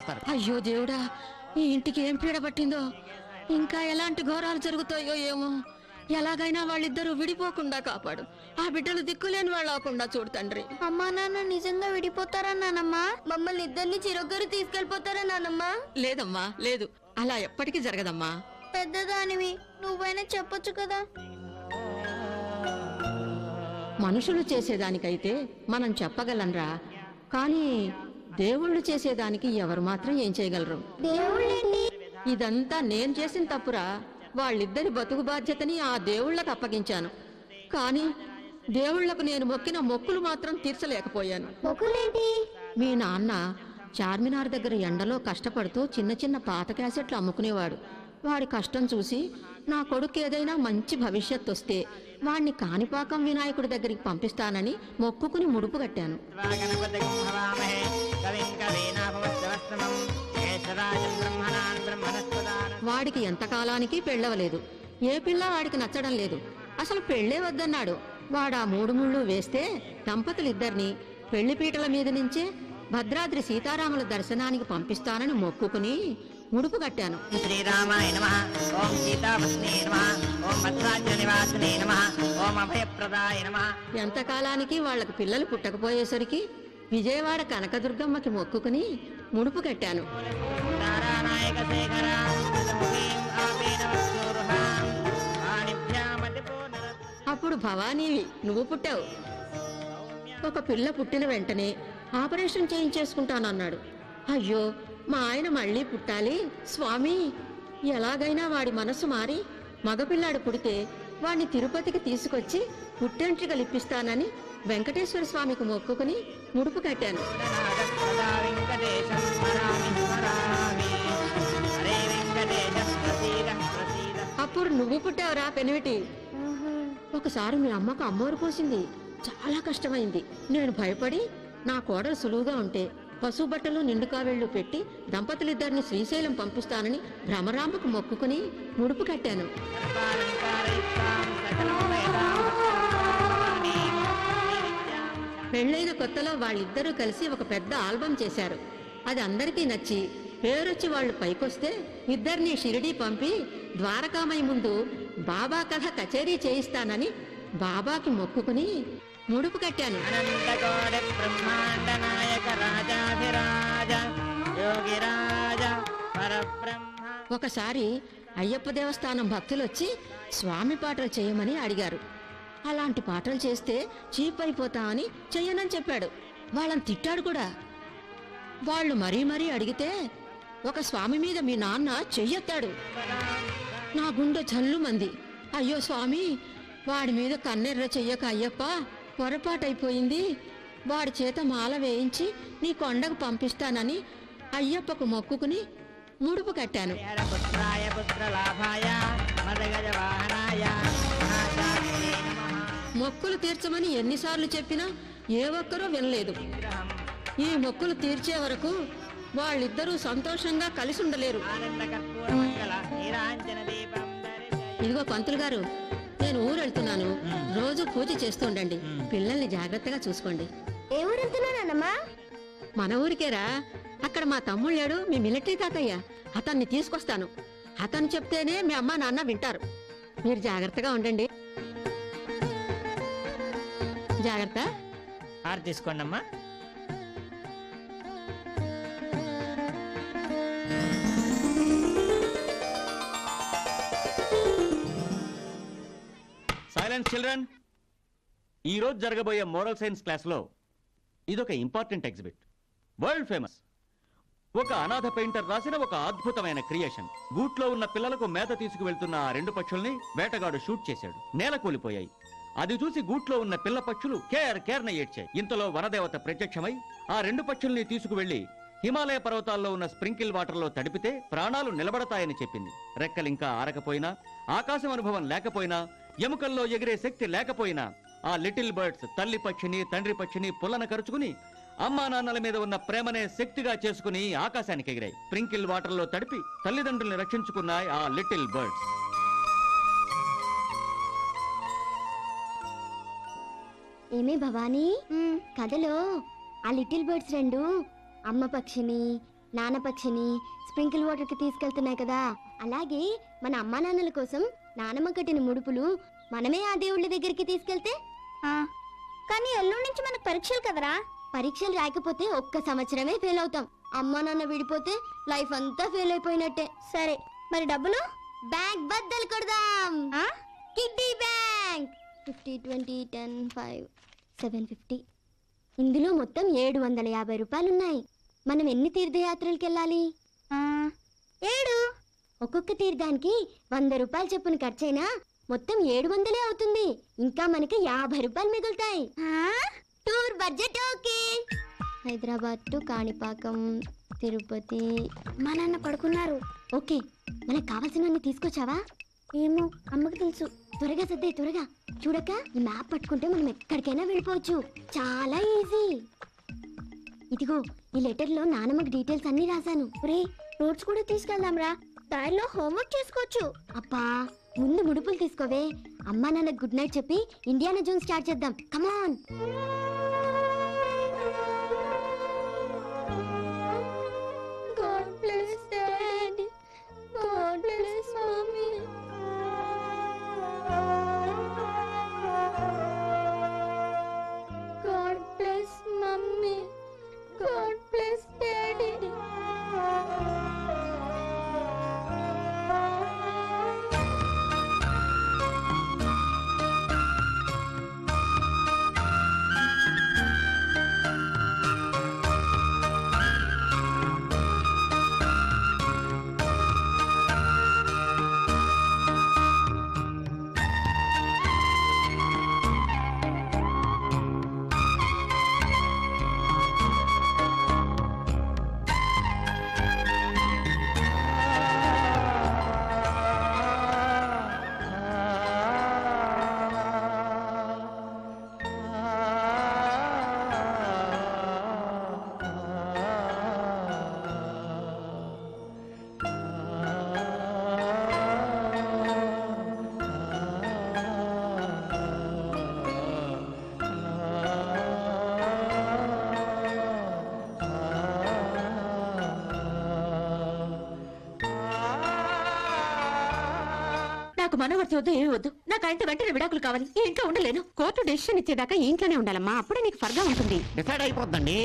చేస్తారు అయ్యో దేవుడా ఈ ఇంటికి ఏం పీడ పట్టిందో? ఇంకా ఎలాంటి ఘోరాలు జరుగుతాయో ఏమో? ఎలాగైనా వాళ్ళిద్దరూ విడిపోకుండా కాపాడు. ఆ బిడ్డలు దిక్కులేని వాళ్ళు చూడు తండ్రి. అమ్మా నాన్న నిజంగా విడిపోతారా నానమ్మా? మమ్మల్ని ఇద్దరిని చిరొగ్గరు తీసుకెళ్ళిపోతారా నానమ్మ? లేదమ్మా లేదు. అలా ఎప్పటికీ జరగదమ్మా. పెద్దదానివి నువ్వైనా చెప్పొచ్చు కదా? మనుషులు చేసేదానికైతే మనం చెప్పగలంరా. కానీ దేవుళ్ళు చేసేదానికి ఎవరు మాత్రం ఏం చేయగలరు? దేవుళ్ళేంటి? ఇదంతా నేను చేసిన తప్పురా. వాళ్ళిద్దరి బతుకు బాధ్యతని ఆ దేవుళ్ళకు అప్పగించాను. కానీ దేవుళ్ళకు నేను మొక్కిన మొక్కులు మాత్రం తీర్చలేకపోయాను. మీ నాన్న చార్మినార్ దగ్గర ఎండలో కష్టపడుతూ చిన్న చిన్న పాత క్యాసెట్లు అమ్ముకునేవాడు. వాడి కష్టం చూసి నా కొడుకు ఏదైనా మంచి భవిష్యత్తు వస్తే వాణ్ణి కాణిపాకం వినాయకుడి దగ్గరికి పంపిస్తానని మొక్కుకుని ముడుపు కట్టాను. వాడికి ఎంతకాలానికి పెళ్ళవలేదు. ఏ పిల్ల వాడికి నచ్చడం లేదు. అసలు పెళ్ళే వద్దన్నాడు. వాడా మూడు ముళ్ళు వేస్తే దంపతులిద్దరిని పెళ్ళిపీటల మీద నుంచే భద్రాద్రి సీతారాముల దర్శనానికి పంపిస్తానని మొక్కుకుని ముడుపు కట్టాను. శ్రీరామాయ నమ. ఓం సీతాపత్ని నమ. ఓం భద్రాజ్య నివాసిని నమ. ఓం అభయప్రదాయ నమ. ఎంతకాలానికి వాళ్ళకు పిల్లలు పుట్టకపోయేసరికి విజయవాడ కనకదుర్గమ్మకి మొక్కుకుని ముడుపు కట్టాను. శేఖర. అప్పుడు భవానీవి. నువ్వు పుట్టావు. ఒక పిల్ల పుట్టిన వెంటనే ఆపరేషన్ చేయించేసుకుంటానన్నాడు. అయ్యో మా ఆయన మళ్ళీ పుట్టాలి? స్వామి ఎలాగైనా వాడి మనసు మారి మగపిల్లాడు పుడితే వాణ్ణి తిరుపతికి తీసుకొచ్చి పుట్టెంట్రికలు ఇప్పిస్తానని వెంకటేశ్వర స్వామికి మొక్కుకుని ముడుపు కట్టాను. అప్పుడు నువ్వు పుట్టావురా పెనివిటి? ఒకసారి మీ అమ్మకు అమ్మోరు పోసింది. చాలా కష్టమైంది. నేను భయపడి నా కోడలు సులువుగా ఉంటే పశువు బట్టలు నిండు కావేళ్ళు పెట్టి దంపతులిద్దరిని శ్రీశైలం పంపిస్తానని భ్రమరాంబకు మొక్కుకుని ముడుపు కట్టాను. పెళ్ళైన కొత్తలో వాళ్ళిద్దరూ కలిసి ఒక పెద్ద ఆల్బం చేశారు. అది అందరికీ నచ్చి పేరొచ్చి వాళ్ళు పైకొస్తే ఇద్దరిని షిరిడీ పంపి ద్వారకామయ్య ముందు బాబా కథ కచేరీ చేయిస్తానని బాబాకి మొక్కుకుని ముడుపు కట్టాను. అనంతకోటి బ్రహ్మాండ నాయక రాజాధిరాజ యోగిరాజ పరబ్రహ్మ. ఒకసారి అయ్యప్ప దేవస్థానం భక్తులొచ్చి స్వామి పాటలు చేయమని అడిగారు. అలాంటి పాటలు చేస్తే చీప్ అయిపోతామని చెయ్యనని చెప్పాడు. వాళ్ళని తిట్టాడు కూడా. వాళ్ళు మరీ మరీ అడిగితే ఒక స్వామి మీద మీ నాన్న చెయ్యెత్తాడు. నా గుండె జల్లుమంది అయ్యో స్వామి వాడి మీద కన్నెర్ర చెయ్యక అయ్యప్ప పొరపాటైపోయింది. వాడి చేత మాల వేయించి నీ కొండకు పంపిస్తానని అయ్యప్పకు మొక్కుకుని ముడుపు కట్టాను. మొక్కులు తీర్చమని ఎన్నిసార్లు చెప్పినా ఏ ఒక్కరూ వినలేదు. ఈ మొక్కులు తీర్చే వరకు వాళ్ళిద్దరూ సంతోషంగా కలిసి ఉండలేరు. ఇదిగో పంతులు గారు నేను ఊరు వెళ్తున్నాను. రోజు పూజ చేస్తుండండి పిల్లల్ని జాగ్రత్తగా చూసుకోండి. ఏ ఊరు వెళ్తున్నానమ్మా మన ఊరికేరా. అక్కడ మా తమ్ముళ్ళాడు మీ మిలిటరీ తాతయ్య. అతన్ని తీసుకొస్తాను. అతను చెప్తేనే మీ అమ్మ నాన్న వింటారు. మీరు జాగ్రత్తగా ఉండండి. జాగ్రత్త. హార్ తీసుకోండి అమ్మా సైన్స్ చిల్డ్రన్ ఈ రోజు జరగబోయే మోరల్ సైన్స్ క్లాస్లో ఇదొక ఇంపార్టెంట్ ఎగ్జిబిట్ వరల్డ్ ఫేమస్ ఒక అనాథ పెయింటర్ రాసిన ఒక అద్భుతమైన క్రియేషన్ గూట్లో ఉన్న పిల్లలకు మేత తీసుకువెళ్తున్న ఆ రెండు పక్షుల్ని వేటగాడు షూట్ చేశాడు. నేల కూలిపోయాయి. అది చూసి గూట్లో ఉన్న పిల్ల పక్షులు కేర్ కేర్న ఏడ్చాయి. ఇంతలో వనదేవత ప్రత్యక్షమై ఆ రెండు పక్షుల్ని తీసుకువెళ్ళి హిమాలయ పర్వతాల్లో ఉన్న స్ప్రింకిల్ వాటర్లో తడిపితే ప్రాణాలు నిలబడతాయని చెప్పింది. రెక్కలింకా ఆరకపోయినా ఆకాశం అనుభవం లేకపోయినా ఎముకల్లో ఎగిరే శక్తి లేకపోయినా ఆ లిటిల్ బర్డ్స్ తల్లి పక్షిని తండ్రి పక్షిని పుల్లన కరుచుకుని అమ్మా నాన్నల మీద ఉన్న ప్రేమనే శక్తిగా చేసుకుని ఆకాశానికి ఎగిరాయి. స్ప్రింకిల్ వాటర్లో తడిపి తల్లిదండ్రుల్ని రక్షించుకున్నాయి ఆ లిటిల్ బర్డ్స్. ఏమే భవానీ? కథలో ఆ లిటిల్ బర్డ్స్ రెండు అమ్మ పక్షిని నానపక్షిని స్ప్రింకిల్ వాటర్కి తీసుకెళ్తున్నాయి కదా. అలాగే మన అమ్మా నాన్నల కోసం నానమ్మ కట్టిన ముడుపులు మనమే ఆ దేవుళ్ళ దగ్గరికి తీసుకెళ్తే? కానీ ఎల్లుండి నుంచి మనకు పరీక్షలు కదరా? పరీక్షలు రాకపోతే ఒక్క సంవత్సరమే ఫెయిల్ అవుతాం. అమ్మా నాన్న విడిపోతే లైఫ్ అంతా ఫెయిల్ అయిపోయినట్టే. సరే మరి డబ్బులు? బ్యాంక్ బద్దలు కొడదాం. Kiddie bank fifty twenty ten five seven fifty ఇందులో మొత్తం ఏడు వందల యాభై రూపాయలు ఉన్నాయి మనం ఎన్ని తీర్థయాత్రలకు వెళ్ళాలి ఏడు. ఒక్కొక్క తీర్థానికి వంద రూపాయలు చొప్పున ఖర్చైనా మొత్తం ఏడు వందలే అవుతుంది. ఇంకా మనకి యాభై రూపాయలు మిగులుతాయి. Tour budget okay. Hyderabad to Kanipakam Tirupati. మా నాన్న పడుకున్నారు. ఓకే. మనకు కావాల్సినవన్నీ తీసుకొచ్చావా? ఏమో అమ్మకు తెలుసు. త్వరగా సర్దే త్వరగా. చూడక ఈ మ్యాప్ పట్టుకుంటే మనం ఎక్కడికైనా వెళ్ళిపోవచ్చు. చాలా ఈజీ. ఇదిగో ఈ లెటర్లో నానమ్మకి డీటెయిల్స్ అన్ని రాశాను. రే నోట్స్ కూడా తీసుకెళ్దాం రా దారిలో హోంవర్క్ చేసుకోవచ్చు. అబ్బా ముందు ముడుపులు తీసుకోవే. అమ్మా నాన్న గుడ్ నైట్ చెప్పి ఇండియానా జోన్ స్టార్ట్ చేద్దాం. కమాన్ మనవర్తి వద్దు ఏమి వద్దు. నాకు ఆయనతో వెంటనే విడాకులు కావాలి. ఈ ఇంట్లో ఉండలేను. కోర్టు డెసిషన్ ఇచ్చేదాకా ఈ ఇంట్లోనే ఉండాలమ్మా. అప్పుడే నీకు ఫర్గా ఉంటుంది. డిసైడ్ అయిపోద్దండి.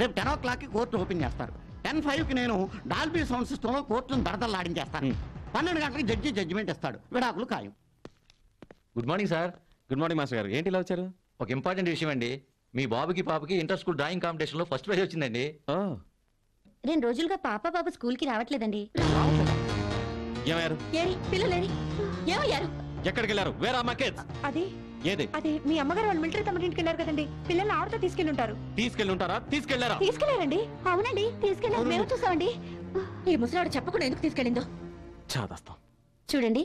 రేపు టెన్ ఓ క్లాక్కి కోర్టు ఓపెన్ చేస్తారు. టెన్ ఫైవ్కి నేను డాల్బీ సౌండ్ సిస్టమ్లో కోర్టును దడదల్లాడించేస్తాను పన్నెండు గంటలకు జడ్జి జడ్జిమెంట్ ఇస్తాడు. విడాకులు ఖాయం. Good morning sir. Good morning master గారు. ఏంటి ఇలా వచ్చారు? ఒక ఇంపార్టెంట్ విషయం అండి. మీ బాబుకి పాపకి ఇంటర్ స్కూల్ డ్రాయింగ్ కాంపిటీషన్లో ఫస్ట్ ప్రైజ్ వచ్చిందండి. రెండు రోజులుగా పాప బాబు స్కూల్కి రావట్లేదండి ఏమయ్యారు? ఏరి పిల్లలేరి. ఏమయ్యారు ఎక్కడికి వెళ్ళారు వేరే? అది? ఏది? అది మీ అమ్మగారు వాళ్ళు మిలిటరీ తమ ఇంటికి వెళ్ళారు కదండి. పిల్లల్ని ఆవిడతో తీసుకెళ్ళి ఉంటారు తీసుకెళ్ళి ఉంటారా తీసుకెళ్ళారా తీసుకెళ్ళారండి అవునండి. మేము చూసామండి. ఈ ముసలాడు చెప్పకుండా ఎందుకు తీసుకెళ్ళిందో? చాదస్తాం. చూడండి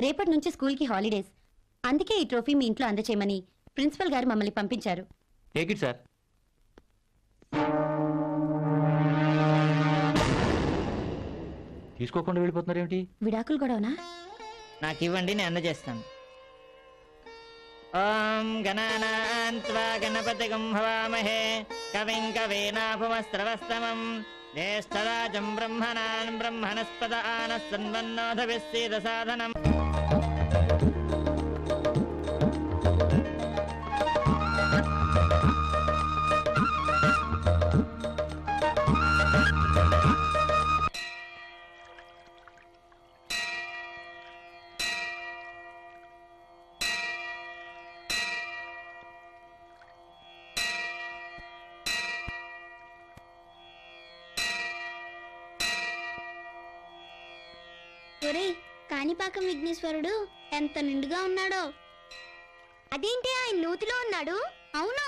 రేపటి నుంచి స్కూల్కి హాలిడేస్. అందుకే ఈ ట్రోఫీ మీ ఇంట్లో అందచేయమని ప్రిన్సిపల్ గారు మమ్మల్ని పంపించారు. టేక్ ఇట్ సార్ తీసుకోకుండా వెళ్ళిపోతున్నారు ఏమిటి విడాకులు గొడవనా? నాకు ఇవ్వండి నేను అందజేస్తాను ఓం గణానాన్వా గణపతిగం హవామహే కవిం కవీనాభుమస్త్రవస్తమం జ్యేష్ఠరాజం బ్రహ్మణాన్ బ్రహ్మణస్పద ఆనస్సన్వన్నోధవిస్సీద సాధనం ఒరే కాణిపాకం విఘ్నేశ్వరుడు ఎంత నిండుగా ఉన్నాడో. అదేంటి ఆయన నూతిలో ఉన్నాడు? అవును.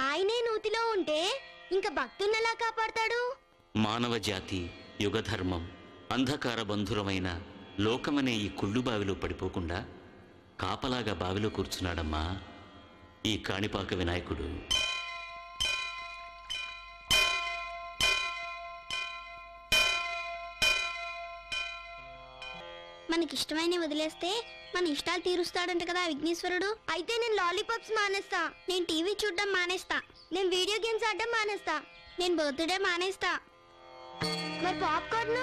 ఆయనే నూతిలో ఉంటే ఇంకా భక్తున్నలా కాపాడతాడు? మానవ జాతి యుగధర్మం అంధకార బంధురమైన లోకమనే ఈ కుళ్ళు బావిలో పడిపోకుండా కాపలాగా బావిలో కూర్చున్నాడమ్మా ఈ కాణిపాక వినాయకుడు. మనకి ఇష్టమైన వదిలేస్తే మన ఇష్టాలు తీరుస్తాడంట కదా విఘ్నేశ్వరుడు. అయితే నేను లాలీపాప్స్ మానేస్తా. నేను టీవీ చూడడం మానేస్తా. నేను వీడియో గేమ్స్ ఆడడం మానేస్తా. నేను బర్త్డే మానేస్తా. మరి పాప్కార్న్?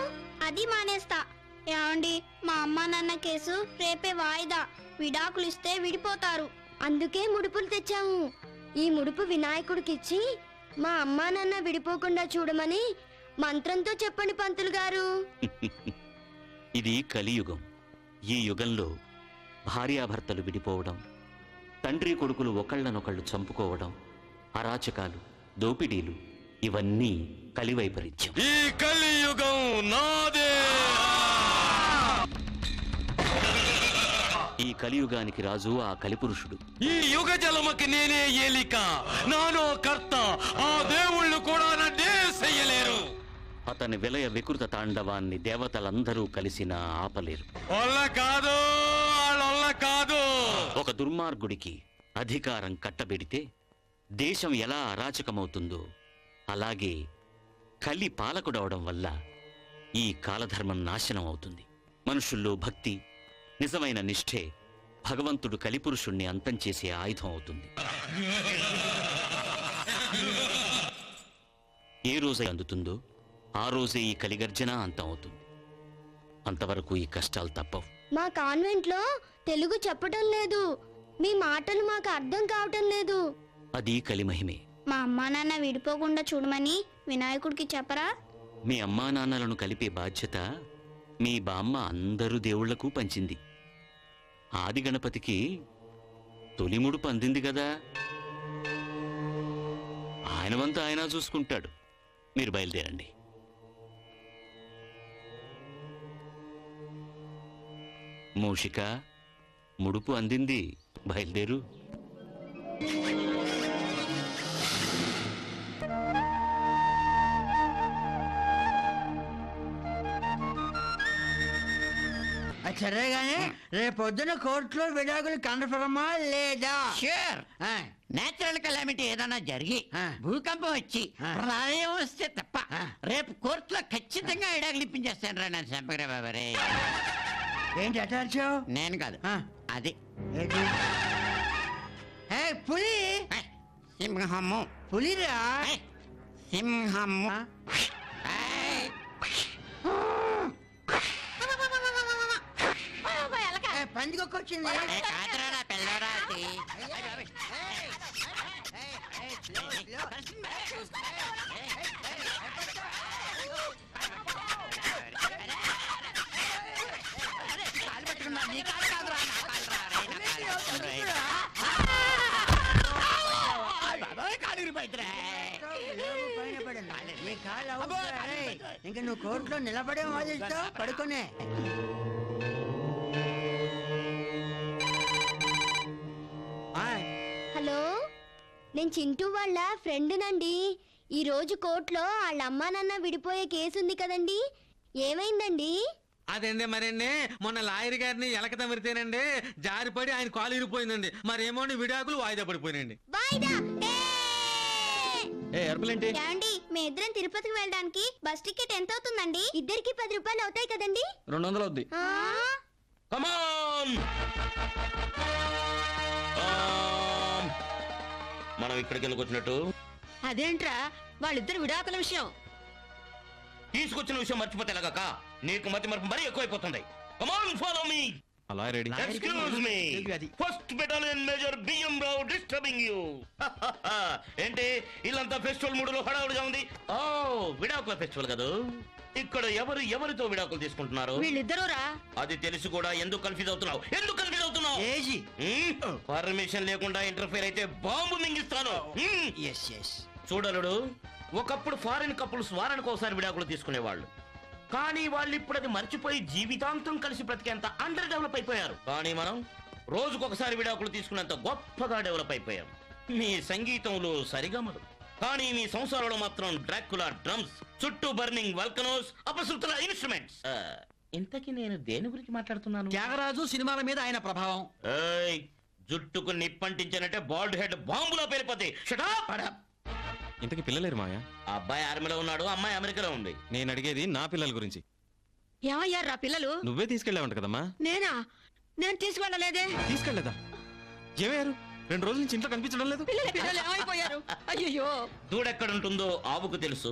అది మానేస్తా. ఏమండి మా అమ్మ నాన్న కేసు రేపే వాయిదా. విడాకులు ఇస్తే విడిపోతారు. అందుకే ముడుపులు తెచ్చాము. ఈ ముడుపు వినాయకుడికి ఇచ్చి మా అమ్మా నాన్న విడిపోకుండా చూడమని మంత్రంతో చెప్పండి పంతులు గారు. ఇది కలియుగం. ఈ యుగంలో భార్యాభర్తలు విడిపోవడం తండ్రి కొడుకులు ఒకళ్ళనొకళ్ళు చంపుకోవడం అరాచకాలు దోపిడీలు ఇవన్నీ కలివైపరీత్యం ఈ కలియుగం నాదే! ఈ కలియుగానికి రాజు ఆ కలిపురుషుడు. ఈ యుగ జలమకి నేనే ఏలిక. నానో కర్త. ఆ దేవుళ్ళు కూడా అతని విలయ వికృత తాండవాన్ని దేవతలందరూ కలిసినా ఆపలేరు. కాదు కాదు. ఒక దుర్మార్గుడికి అధికారం కట్టబెడితే దేశం ఎలా అరాచకమవుతుందో అలాగే కలి పాలకుడవడం వల్ల ఈ కాలధర్మం నాశనం అవుతుంది. మనుషుల్లో భక్తి నిజమైన నిష్ఠే భగవంతుడు కలిపురుషుణ్ణి అంతం చేసే ఆయుధం అవుతుంది. ఏ రోజు అందుతుందో ఆ రోజే ఈ కలిగర్జన అంతం అవుతుంది అంతవరకు ఈ కష్టాలు తప్పవు. మా కాన్వెంట్లో తెలుగు చెప్పటం లేదు. మీ మాటలు మాకు అర్థం కావటం లేదు. అది కలిమహిమే మా అమ్మా నాన్న విడిపోకుండా చూడమని వినాయకుడికి చెప్పరా? మీ అమ్మా నాన్నలను కలిపే బాధ్యత మీ బామ్మ అందరు దేవుళ్ళకు పంచింది. ఆది గణపతికి తొలి ముడుపు అందింది కదా. ఆయన వంతు ఆయన చూసుకుంటాడు. మీరు బయలుదేరండి. మూషిక ముడుపు అందింది. బయలుదేరు. సరే గానీ రేపొద్దున కోర్టులో విడాకులు కనపడమా లేదా? షూర్ నేచురల్ కెలామిటీ ఏదైనా జరిగి. భూకంపం వచ్చి. ప్రళయం వస్తే తప్ప. రేపు కోర్టులో ఖచ్చితంగా ఇడాకులు ఇప్పించేస్తాను రా నేను చంపకరా బాబరే ఏంటి వచ్చావు నేను కాదు ఆ. అది ఏంటి ఏ పులి ఏ, సింహము పులిరా ఏ, సింహము ఆ? ఏయ్, ఏ, పందికొక్కొచ్చింది ఏ, కాదురా నా పిల్లరా అది. కాలు ఇంకా నువ్వు కోర్టులో నిలబడే వాదిస్తావు పడుకునే. ఆయ్, హలో నేను చింటూ వాళ్ళ ఫ్రెండ్నండి ఈ రోజు కోర్టులో వాళ్ళ అమ్మా నాన్న విడిపోయే కేసు ఉంది కదండి. ఏమైందండి? అదేండి మరండి మొన్న లాయర్ గారిని ఎలక తమిరితేనండి జారిపడి ఆయన కాలు ఇరిపోయిందండి మరేమో విడాకులు వాయిదా పడిపోయినండి వాయిదా? ఏ! ఏ ఎరుపులేంటి ఏమండి మీ ఇద్దరం తిరుపతికి వెళ్ళడానికి బస్ టికెట్ ఎంత అవుతుందండి? ఇద్దరికి పది రూపాయలు అవుతాయి కదండి? రెండు వందలు అవుద్ది? కమాన్ మనం ఇక్కడికి ఎందుకు వచ్చినట్టు? అదేంట్రా వాళ్ళిద్దరు విడాకుల విషయం. తీసుకొచ్చిన విషయం మర్చిపోతే ఎలాగక్క నీకు మతి మరపు మరీ ఎక్కువైపోతుంది. కమాన్ ఫాలో మీ అలా రెడీ ఎక్స్క్యూజ్ మీ అది. First battalion major BM Rao disturbing you ఏంటి? ఇల్లంతా ఫెస్టివల్ మూడులో హడావుడిగా ఉంది. ఓ విడాకుల ఫెస్టివల్ కదా? ఇక్కడ ఎవరు ఎవరితో విడాకులు తీసుకుంటున్నారు? వీళ్ళిద్దరూరా? అది తెలిసి కూడా ఎందుకు కన్ఫ్యూజ్ అవుతున్నావు? ఎందుకు కన్ఫ్యూజ్ అవుతున్నావు? ఏజీ. పర్మిషన్ లేకుండా ఇంటర్ఫేర్ అయితే బాంబు మింగిస్తాను. హ్మ్. ఎస్ ఎస్ చూడలుడు ఒకప్పుడు ఫారిన్ కపుల్స్ వారానికి ఒకసారి విడాకులు తీసుకునేవాళ్ళు. కానీ వాళ్ళు ఇప్పుడు అది మర్చిపోయి జీవితాంతం కలిసి బ్రతికేంత అండర్ డెవలప్ అయిపోయారు. కానీ మనం రోజుకొకసారి విడాకులు తీసుకునేంత గొప్పగా డెవలప్ అయిపోయాం. మీ సంగీతంలో సరిగమలు కానీ మీ సంసారంలో మాత్రం డ్రాకులా డ్రమ్స్ చుట్టూ బర్నింగ్ వల్కనోస్ అపశృతుల ఇన్స్ట్రుమెంట్స్ ఇంతకీ నేను దేని గురించి మాట్లాడుతున్నాను? త్యాగరాజు సినిమాల మీద ఆయన ప్రభావం. ఏయ్, జుట్టుకు నిప్పంటించానంటే బాల్డ్ హెడ్ బాంబులో పేలిపోతే. ఇంతకి పిల్లలేరు మాయా అబ్బాయి ఆర్మీలో ఉన్నాడు అమ్మాయి అమెరికాలో ఉంది. నేను అడిగేది నా పిల్లల గురించి. ఏమయ్యారా పిల్లలు? నువ్వే తీసుకెళ్ళావంట కదమ్మా? నేనా? నేను తీసుకెళ్ళలేదా. ఏమయ్యారు? రెండు రోజుల నుంచి ఇంట్లో కనిపించడం లేదు? పిల్లలు పిల్లలు ఏమైపోయారు అయ్యో దూడెక్కడుంటుందో ఆవుకు తెలుసు.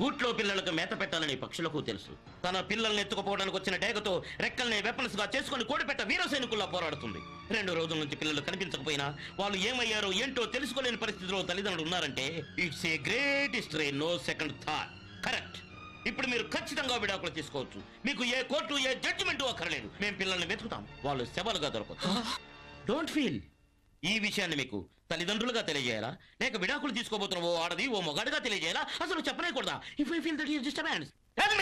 గూట్లో పిల్లలకు మేత పెట్టాలని పక్షులకు తెలుసు. తన పిల్లల్ని ఎత్తుకుపోవడానికి వచ్చిన డేగతో రెక్కల్ని వెపన్స్గా చేసుకుని కోడిపెట్ట వీర సైనికుల్లా పోరాడుతుంది. రెండు రోజుల నుంచి పిల్లలు కనిపించకపోయినా వాళ్ళు ఏమయ్యారో ఏంటో తెలుసుకోలేని పరిస్థితిలో తల్లిదండ్రులు ఉన్నారంటే it's a great history no second thought correct ఇప్పుడు మీరు ఖచ్చితంగా విడాకులు తీసుకోవచ్చు. మీకు ఏ కోర్టు ఏ జడ్జిమెంట్ అక్కర్లేదు. మేము పిల్లల్ని వెతుకుతాం. వాళ్ళు శవాలుగా దొరకచ్చు డోంట్ ఫీల్ ఈ విషయాన్ని మీకు తల్లిదండ్రులుగా తెలియజేయాలా? లేక విడాకులు తీసుకోబోతున్న ఓ ఆడది ఓ మొగాడుగా తెలియజేయాలా? అసలు చెప్పలేకూడదా? If I feel that is disturbance